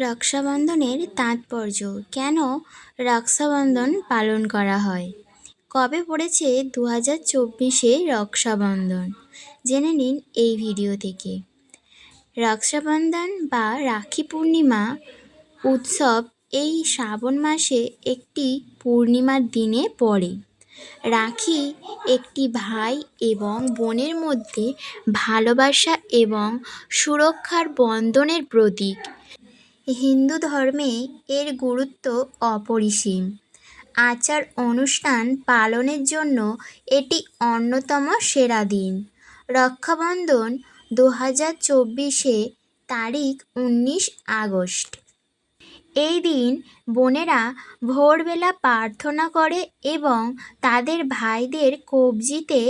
রক্ষাবন্ধনের তাৎপর্য। কেন রক্ষাবন্ধন পালন করা হয়? কবে পড়েছে দু হাজার চব্বিশে রক্ষাবন্ধন? জেনে নিন এই ভিডিও থেকে। রক্ষাবন্ধন বা রাখি পূর্ণিমা উৎসব এই শ্রাবণ মাসে একটি পূর্ণিমার দিনে পড়ে। রাখি একটি ভাই এবং বোনের মধ্যে ভালোবাসা এবং সুরক্ষার বন্ধনের প্রতীক। হিন্দু ধর্মে এর গুরুত্ব অপরিসীম। আচার অনুষ্ঠান পালনের জন্য এটি অন্যতম সেরা দিন। রক্ষাবন্ধন দু হাজার চব্বিশে তারিখ উনিশ আগস্ট। এই দিন বোনেরা ভোরবেলা প্রার্থনা করে এবং তাদের ভাইদের কবজিতে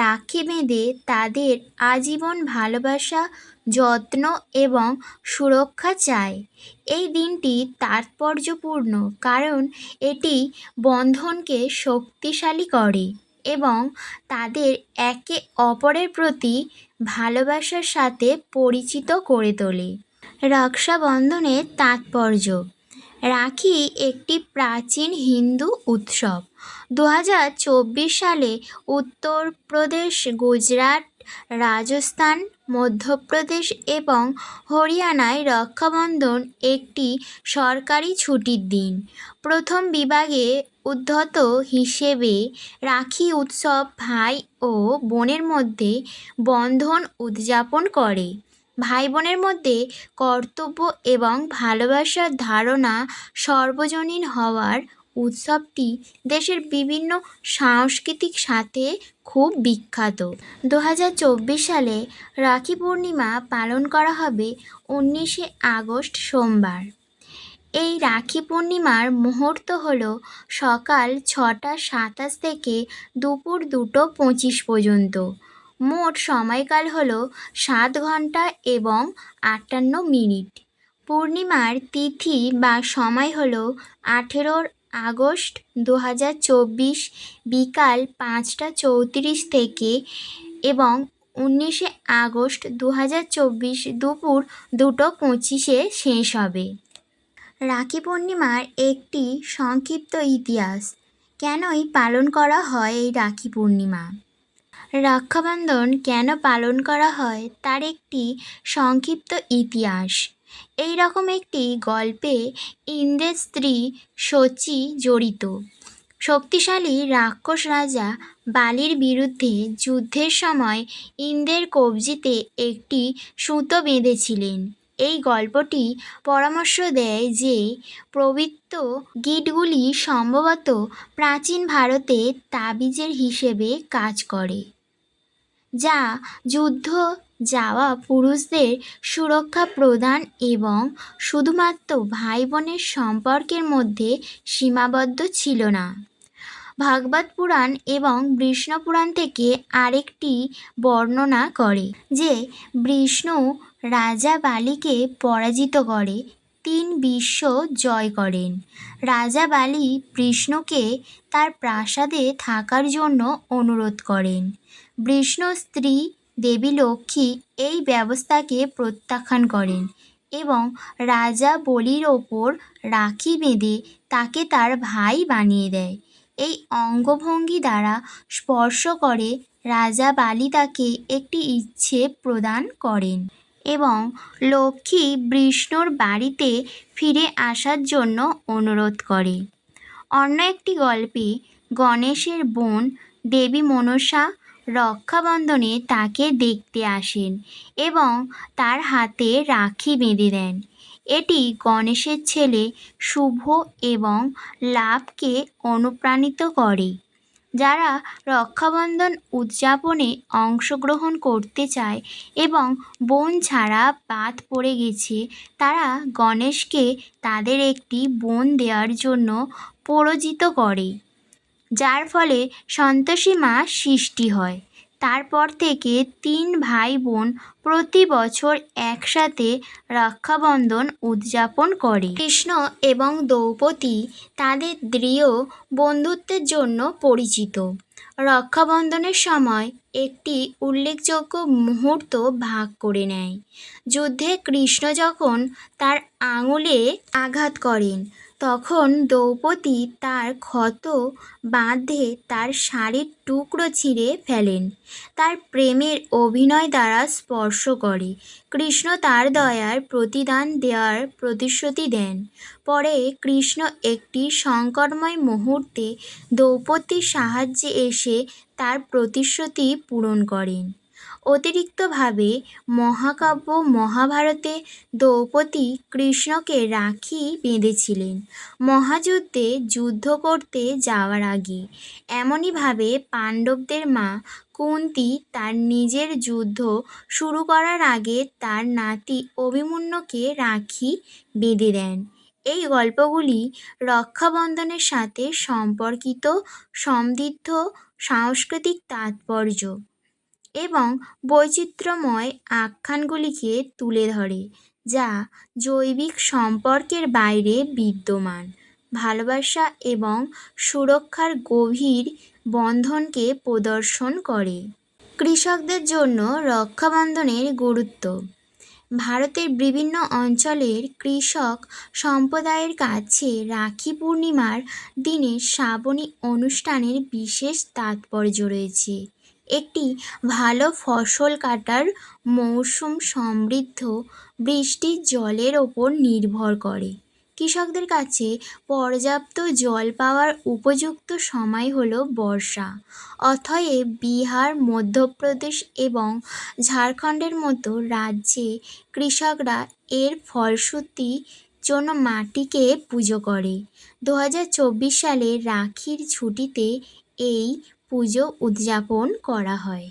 রাখি বেঁধে তাদের আজীবন ভালোবাসা, যত্ন এবং সুরক্ষা চায়। এই দিনটি তাৎপর্যপূর্ণ কারণ এটি বন্ধনকে শক্তিশালী করে এবং তাদের একে অপরের প্রতি ভালোবাসার সাথে পরিচিত করে তোলে। রক্ষাবন্ধনের তাৎপর্য। রাখি একটি প্রাচীন হিন্দু উৎসব। দু হাজার চব্বিশ সালে উত্তরপ্রদেশ গুজরাট, রাজস্থান, মধ্যপ্রদেশ এবং হরিয়ানায় রক্ষাবন্ধন একটি সরকারি ছুটির দিন। প্রথম বিভাগে উদ্ধত হিসেবে রাখি উৎসব ভাই ও বোনের মধ্যে বন্ধন উদযাপন করে। ভাই বোনের মধ্যে কর্তব্য এবং ভালোবাসার ধারণা সর্বজনীন হওয়ার উৎসবটি দেশের বিভিন্ন সাংস্কৃতিক সাথে খুব বিখ্যাত। দু হাজার চব্বিশ সালে রাখি পূর্ণিমা পালন করা হবে উনিশে আগস্ট সোমবার। এই রাখি পূর্ণিমার মুহূর্ত হল সকাল ছটা সাতাশ থেকে দুপুর দুটো পঁচিশ পর্যন্ত। মোট সময়কাল হল সাত ঘণ্টা এবং আটান্ন মিনিট। পূর্ণিমার তিথি বা সময় হল আঠেরো আগস্ট দু হাজার চব্বিশ বিকাল পাঁচটা চৌত্রিশ থেকে এবং উনিশে আগস্ট দু হাজার চব্বিশ দুপুর দুটো পঁচিশে শেষ হবে। রাখি পূর্ণিমার একটি সংক্ষিপ্ত ইতিহাস। কেনই পালন করা হয় এই রাখি পূর্ণিমা? রক্ষাবন্ধন কেন পালন করা হয় তার একটি সংক্ষিপ্ত ইতিহাস। এই রকম একটি গল্পে ইন্দ্রের স্ত্রী শচী জড়িত। শক্তিশালী রাক্ষস রাজা বালির বিরুদ্ধে যুদ্ধের সময় ইন্দ্রের কবজিতে একটি সুতো বেঁধেছিলেন। এই গল্পটি পরামর্শ দেয় যে পবিত্র গিটগুলি সম্ভবত প্রাচীন ভারতে তাবিজের হিসেবে কাজ করে। যা যুদ্ধ যাওয়া পুরুষদের সুরক্ষা প্রদান এবং শুধুমাত্র ভাই বোনের সম্পর্কের মধ্যে সীমাবদ্ধ ছিল না। ভাগবত পুরাণ এবং বিষ্ণু পুরাণ থেকে আরেকটি বর্ণনা করে যে বিষ্ণু রাজা বালিকে পরাজিত করে, তিন বিশ্ব জয় করেন। রাজা বালি বিষ্ণুকে তার প্রাসাদে থাকার জন্য অনুরোধ করেন। বিষ্ণুর স্ত্রী দেবী লক্ষ্মী এই ব্যবস্থাকে প্রত্যাখ্যান করেন এবং রাজা বলির ওপর রাখি বেঁধে তাকে তার ভাই বানিয়ে দেয়। এই অঙ্গভঙ্গি দ্বারা স্পর্শ করে রাজা বালি তাকে একটি ইচ্ছে প্রদান করেন এবং লক্ষ্মী বিষ্ণুর বাড়িতে ফিরে আসার জন্য অনুরোধ করে। অন্য একটি গল্পে গণেশের বোন দেবী মনসা রক্ষাবন্ধনে তাকে দেখতে আসেন এবং তার হাতে রাখি বেঁধে দেন। এটি গণেশের ছেলে শুভ এবং লাভকে অনুপ্রাণিত করে। যারা রক্ষাবন্ধন উদযাপনে অংশগ্রহণ করতে চায় এবং বোন ছাড়া বাদ পড়ে গেছে, তারা গণেশকে তাদের একটি বোন দেওয়ার জন্য প্ররোচিত করে। যার ফলে সন্তোষী মা সৃষ্টি হয়। তারপর থেকে তিন ভাই বোন প্রতি বছর একসাথে রক্ষাবন্ধন উদযাপন করে। কৃষ্ণ এবং দ্রৌপদী তাদের দৃঢ় বন্ধুত্বের জন্য পরিচিত। রক্ষাবন্ধনের সময় একটি উল্লেখযোগ্য মুহূর্ত ভাগ করে নেয়। যুদ্ধে কৃষ্ণ যখন তার আঙুলে আঘাত করেন তখন দ্রৌপদী তার ক্ষত বাঁধে তার শাড়ির টুকরো ছিঁড়ে ফেলেন। তার প্রেমের অভিনয় দ্বারা স্পর্শ করে। কৃষ্ণ তার দয়ার প্রতিদান দেওয়ার প্রতিশ্রুতি দেন। পরে কৃষ্ণ একটি সংকটময় মুহূর্তে দ্রৌপদীর সাহায্যে এসে তার প্রতিশ্রুতি পূরণ করেন। অতিরিক্তভাবে মহাকাব্য মহাভারতে দ্রৌপদী কৃষ্ণকে রাখি বেঁধেছিলেন। মহাযুদ্ধে যুদ্ধ করতে যাওয়ার আগে এমনইভাবে পাণ্ডবদের মা কুন্তী তার নিজের যুদ্ধ শুরু করার আগে তার নাতি অভিমন্যুকে রাখি বেঁধে দেন। এই গল্পগুলি রক্ষাবন্ধনের সাথে সম্পর্কিত, সমৃদ্ধ, সাংস্কৃতিক তাৎপর্য। এবং বৈচিত্র্যময় আখ্যানগুলিকে তুলে ধরে, যা জৈবিক সম্পর্কের বাইরে বিদ্যমান। ভালোবাসা এবং সুরক্ষার গভীর বন্ধনকে প্রদর্শন করে। কৃষকদের জন্য রক্ষাবন্ধনের গুরুত্ব। ভারতের বিভিন্ন অঞ্চলের কৃষক সম্প্রদায়ের কাছে রাখি পূর্ণিমার দিনে শ্রাবণী অনুষ্ঠানের বিশেষ তাৎপর্য রয়েছে। একটি ভালো ফসল কাটার মৌসুম সমৃদ্ধ বৃষ্টির জলের ওপর নির্ভর করে। কৃষকদের কাছে পর্যাপ্ত জল পাওয়ার উপযুক্ত সময় হলো বর্ষা। অতএব বিহার, মধ্যপ্রদেশ এবং ঝাড়খণ্ডের মতো রাজ্যে কৃষকরা এর ফলশ্রুতি জন্য মাটিকে পুজো করে। দু হাজার চব্বিশ সালে রাখির ছুটিতে এই পুজো উদযাপন করা হয়।